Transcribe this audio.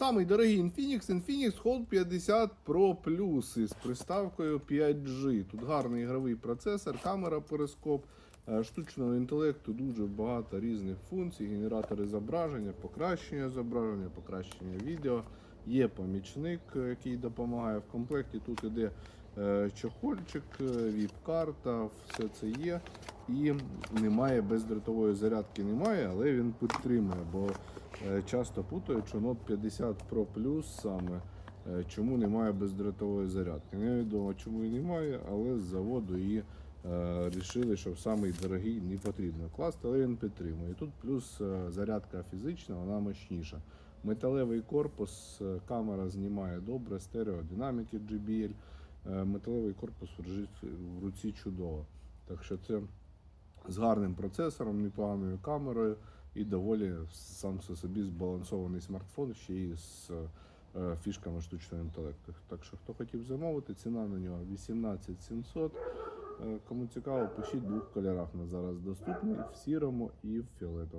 Самий дорогий Infinix, Infinix Hold 50 Pro Plus із приставкою 5G. Тут гарний ігровий процесор, камера перископ, е, штучного інтелекту, дуже багато різних функцій, генератори зображення, покращення зображення, покращення відео. Є помічник, е, який допомагає. В комплекті тут іде е, чохольчик, е, віп-карта, все це є. І немає бездротової зарядки, немає, але він підтримує, бо часто путають, що Note 50 Pro Plus саме чому немає бездротової зарядки. Невідомо чому і немає, але з заводу її рішили, що самий дорогий не потрібно класти, але він підтримує. І тут плюс зарядка фізична, вона мощніша. Металевий корпус, е, камера знімає добре, стереодинаміки JBL. Е, Металевий корпус в руці- чудово. Так що це з гарним процесором, непоганою камерою і доволі сам собі збалансований смартфон ще й з е, фішками штучного інтелекту. Так що хто хотів замовити, ціна на нього 18 700. Е, Кому цікаво, пишіть в двох кольорах на зараз доступний в сірому і в фіолетовому.